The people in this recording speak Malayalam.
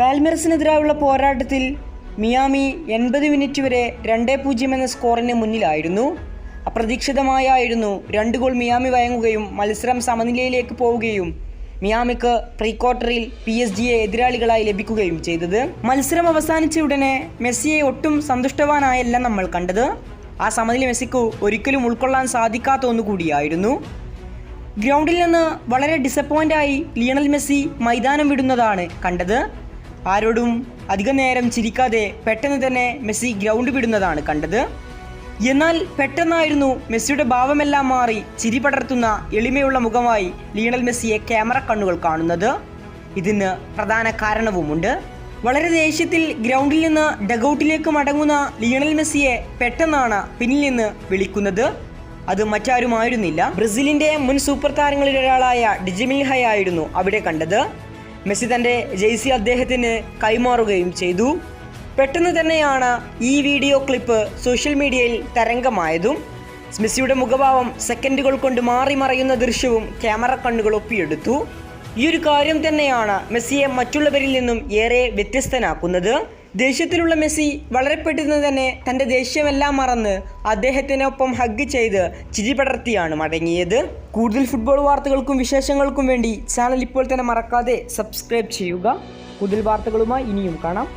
പാൽമെറസിനെതിരായുള്ള പോരാട്ടത്തിൽ മിയാമി എൺപത് മിനിറ്റ് വരെ രണ്ടേ പൂജ്യം എന്ന സ്കോറിന് മുന്നിലായിരുന്നു. അപ്രതീക്ഷിതമായായിരുന്നു രണ്ട് ഗോൾ മിയാമി വഴങ്ങുകയും മത്സരം സമനിലയിലേക്ക് പോവുകയും മിയാമിക്ക് പ്രീ ക്വാർട്ടറിൽ പി എസ് ജിയെ എതിരാളികളായി ലഭിക്കുകയും ചെയ്തത്. മത്സരം അവസാനിച്ച ഉടനെ മെസ്സിയെ ഒട്ടും സന്തുഷ്ടവാനായല്ല നമ്മൾ കണ്ടത്. ആ സമനില മെസ്സിക്ക് ഒരിക്കലും ഉൾക്കൊള്ളാൻ സാധിക്കാത്ത ഒന്നുകൂടിയായിരുന്നു. ഗ്രൗണ്ടിൽ നിന്ന് വളരെ ഡിസപ്പോയിന്റായി ലിയണൽ മെസ്സി മൈതാനം വിടുന്നതാണ് കണ്ടത്. ആരോടും അധികം നേരം ചിരിക്കാതെ പെട്ടെന്ന് തന്നെ മെസ്സി ഗ്രൗണ്ട് വിടുന്നതാണ് കണ്ടത്. എന്നാൽ പെട്ടെന്നായിരുന്നു മെസ്സിയുടെ ഭാവമെല്ലാം മാറി ചിരി പടർത്തുന്ന എളിമയുള്ള മുഖമായി ലിയണൽ മെസ്സിയെ ക്യാമറ കണ്ണുകൾ കാണുന്നത്. ഇതിന് പ്രധാന കാരണവുമുണ്ട്. വളരെ ദേഷ്യത്തിൽ ഗ്രൗണ്ടിൽ നിന്ന് ഡഗൌട്ടിലേക്ക് മടങ്ങുന്ന ലിയണൽ മെസ്സിയെ പെട്ടെന്നാണ് പിന്നിൽ നിന്ന് വിളിക്കുന്നത്. അത് മറ്റാരുമായിരുന്നില്ല. ബ്രസീലിന്റെ മുൻ സൂപ്പർ താരങ്ങളിൽ ഒരാളായ ഡിജിമിൽഹയായിരുന്നു അവിടെ കണ്ടത്. മെസ്സി തന്റെ ജെയ്സി അദ്ദേഹത്തിന് കൈമാറുകയും ചെയ്തു. പെട്ടെന്ന് തന്നെയാണ് ഈ വീഡിയോ ക്ലിപ്പ് സോഷ്യൽ മീഡിയയിൽ തരംഗമായതും. മെസ്സിയുടെ മുഖഭാവം സെക്കൻഡുകൾ കൊണ്ട് മാറി മറയുന്ന ദൃശ്യവും ക്യാമറ കണ്ണുകൾ ഒപ്പിയെടുത്തു. ഈ ഒരു കാര്യം തന്നെയാണ് മെസ്സിയെ മറ്റുള്ളവരിൽ നിന്നും ഏറെ വ്യത്യസ്തനാക്കുന്നത്. ദേഷ്യത്തിലുള്ള മെസ്സി വളരെ പെട്ടെന്ന് തന്നെ തന്റെ ദേഷ്യമെല്ലാം മറന്ന് അദ്ദേഹത്തിനൊപ്പം ഹഗ് ചെയ്ത് ചിരി പടർത്തിയാണ് മടങ്ങിയത്. കൂടുതൽ ഫുട്ബോൾ വാർത്തകൾക്കും വിശേഷങ്ങൾക്കും വേണ്ടി ചാനൽ ഇപ്പോൾ തന്നെ മറക്കാതെ സബ്സ്ക്രൈബ് ചെയ്യുക. കൂടുതൽ വാർത്തകളുമായി ഇനിയും കാണാം.